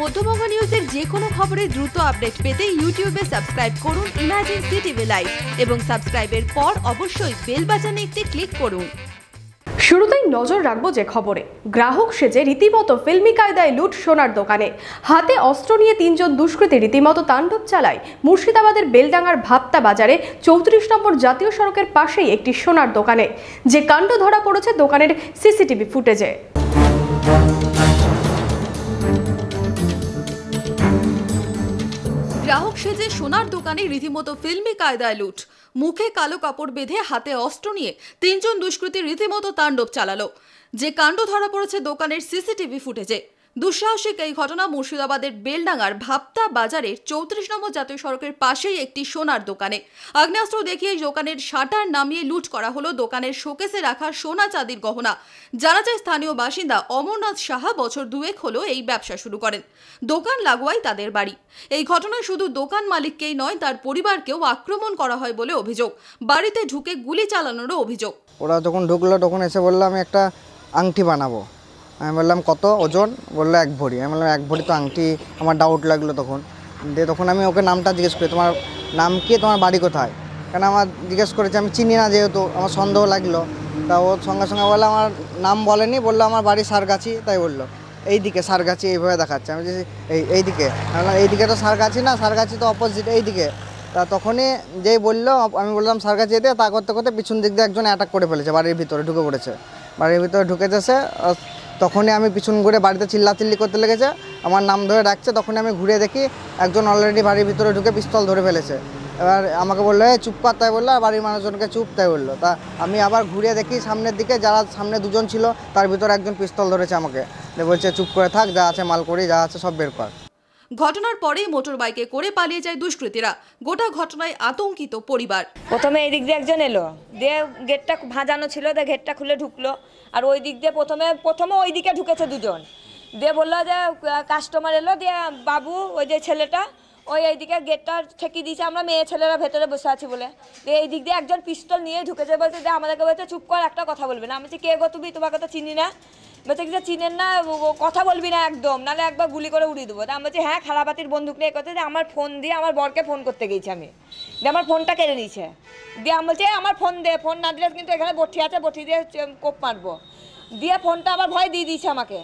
মধ্যবঙ্গ নিউজের যে কোনো খবরের দ্রুত আপডেট পেতে ইউটিউবে সাবস্ক্রাইব করুন ইমাজিন সিটিভি লাইভ এবং সাবস্ক্রাইবের পর অবশ্যই বেল বাটনে একটি ক্লিক করুন। শুরুতেই নজর রাখব যে খবরে। গ্রাহক সেজে রীতিমতো ফিল্মি কায়দায় লুট সোনার দোকানে। হাতে অস্ত্র নিয়ে তিনজন দুষ্কৃতী রীতিমতো তাণ্ডব চালায়। মুর্শিদাবাদের বেলডাঙ্গার ভাপ্তা বাজারে চৌত্রিশ নম্বর জাতীয় সড়কের পাশেই একটি সোনার দোকানে। যে কাণ্ড ধরা পড়েছে দোকানের সিসিটিভি ফুটেজে। গ্রাহক সেজে সোনার দোকানে রীতিমতো ফিল্মি কায়দায় লুট। মুখে কালো কাপড় বেঁধে হাতে অস্ত্র নিয়ে তিনজন দুষ্কৃতী রীতিমতো তাণ্ডব চালালো। যে কাণ্ড ধরা পড়েছে দোকানের সিসিটিভি ফুটেজে। দুঃসাহসিক এই ঘটনা মুর্শিদাবাদের বেলডাঙ্গার ভাপ্তা বাজারের চৌত্রিশ নম্বর জাতীয় সড়কের পাশেই একটি সোনার দোকানে। আগ্নেয়াস্ত্র দেখিয়ে দোকানের শাটার নামিয়ে লুট করা হলো দোকানের শোকেসে রাখা সোনা চাঁদির গহনা। জানা যায় স্থানীয় বাসিন্দা অমরনাথ সাহা বছর দুয়েক হলো এই ব্যবসা শুরু করেন। দোকান লাগোয়াই তাদের বাড়ি। এই ঘটনায় শুধু দোকান মালিককেই নয়, তার পরিবারকেও আক্রমণ করা হয় বলে অভিযোগ। বাড়িতে ঢুকে গুলি চালানোরও অভিযোগ। ওরা যখন ঢুকলো, তখন এসে বলল, আমি একটা আংটি বানাবো। আমি বললাম, কত ওজন? বলল, এক ভরি। আমি বললাম, এক ভরি তো আংটি, আমার ডাউট লাগল তখন। দিয়ে তখন আমি ওকে নামটা জিজ্ঞেস করি, তোমার নাম কি? তোমার বাড়ি কোথায়? কারণ আমার জিজ্ঞেস করেছে, আমি চিনি না যেহেতু, আমার সন্দেহ লাগল। তা ও সঙ্গে সঙ্গে বলল, আমার নাম বলেনি। বলল, আমার বাড়ি সারগাছি। তাই বলল, এইদিকে সারগাছি এইভাবে দেখাচ্ছে। আমি যে এই, এইদিকে? এইদিকে তো সারগাছি না, সারগাছি তো অপোজিট এইদিকে। তা তখনই যেই বলল, আমি বললাম, সারগাছি দিয়ে তা করতে করতে পিছন দিক দিয়ে একজন অ্যাটাক করে ফেলেছে, বাড়ির ভিতরে ঢুকে পড়েছে। বাড়ির ভিতরে ঢুকেছে তখনই আমি পিছন ঘুরে বাড়িতে চিল্লাচিল্লি করতে লেগেছে, আমার নাম ধরে ডাকছে, তখনই আমি ঘুরে দেখি একজন অলরেডি বাড়ির ভিতরে ঢুকে পিস্তল ধরে ফেলেছে। এবার আমাকে বলল এ চুপ কর, তাই বলল, আর বাড়ির মানুষজনকে চুপ, তাই বলল। তা আমি আবার ঘুরে দেখি সামনের দিকে, যারা সামনে দুজন ছিল, তার ভিতরে একজন পিস্তল ধরেছে আমাকে। বলছে, চুপ করে থাক, যা আছে মাল করি, যা আছে সব বের কর। ঘটনার পরেই মোটর বাইকে করে পালিয়ে যায় দুষ্কৃতীরা। গোটা ঘটনায় আতঙ্কিত পরিবার। প্রথমে এই দিক দিয়ে একজন এলো। দিয়ে গেটটা ভাজানো ছিল, দিয়ে গেটটা খুলে ঢুকলো। আর ওই দিক দিয়ে প্রথমে প্রথমে ওই দিকে ঢুকেছে দুজন। দিয়ে বলল যে কাস্টমার এলো, দিয়ে বাবু, ওই যে ছেলেটা, ওই এইদিকে গেটটা ঠেকিয়ে দিয়েছে, আমরা মেয়ে ছেলেরা ভেতরে বসে আছি বলে। দিয়ে এই দিক দিয়ে একজন পিস্তল নিয়ে ঢুকেছে, বলছে যে, আমাদেরকে বলছে, চুপ কর, একটা কথা বলবে না। আমি কে গো তুমি? তোমাকে তো চিনি না। বলছে যে চিনেন না কথা বলবি না একদম, নাহলে একবার গুলি করে উড়িয়ে দেবো। তা আমি বলছি হ্যাঁ খালাবাতির বন্দুক নিয়ে কথা যে আমার ফোন দিয়ে আমার বরকে ফোন করতে গেছি আমি। দিয়ে আমার ফোনটা কেড়ে নিয়েছে। দিয়ে আমি বলছি আমার ফোন দে ফোন না দিলে কিন্তু এখানে বটি আছে বটি দিয়ে কোপ মারবো। দিয়ে ফোনটা আবার ভয় দিয়ে দিয়েছে আমাকে।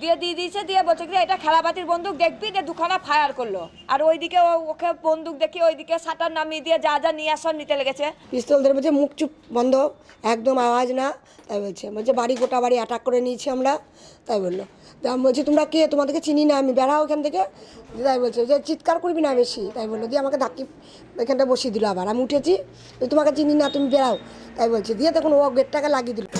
দিয়ে দিয়ে দিয়েছে, দিয়ে বলছে কি এটা খেলাবাতির বন্দুক, দেখবি দিয়ে দুখানা ফায়ার করল। আর ওইদিকে ওকে বন্দুক দেখি ওইদিকে সাটার নামিয়ে দিয়ে যা যা নিয়ে আসার নিতে লেগেছে। পিস্তল ধরে বলছে, মুখ চুপ, বন্ধ, একদম আওয়াজ না। তাই বলছে বলছে, বাড়ি, গোটা বাড়ি অ্যাটাক করে নিয়েছি আমরা। তাই বলল। আমি বলছি, তোমরা কে? তোমাদেরকে চিনি না, আমি বেড়াও এখান থেকে? তাই বলছে, যে চিৎকার করবি না বেশি। তাই বলল, দিয়ে আমাকে ধাক্কি এখানটা বসিয়ে দিল আবার। আমি উঠেছি, তোমাকে চিনি না, তুমি বেড়াও। তাই বলছে, দিয়ে তখন ও গেটটাকে লাগিয়ে দিল।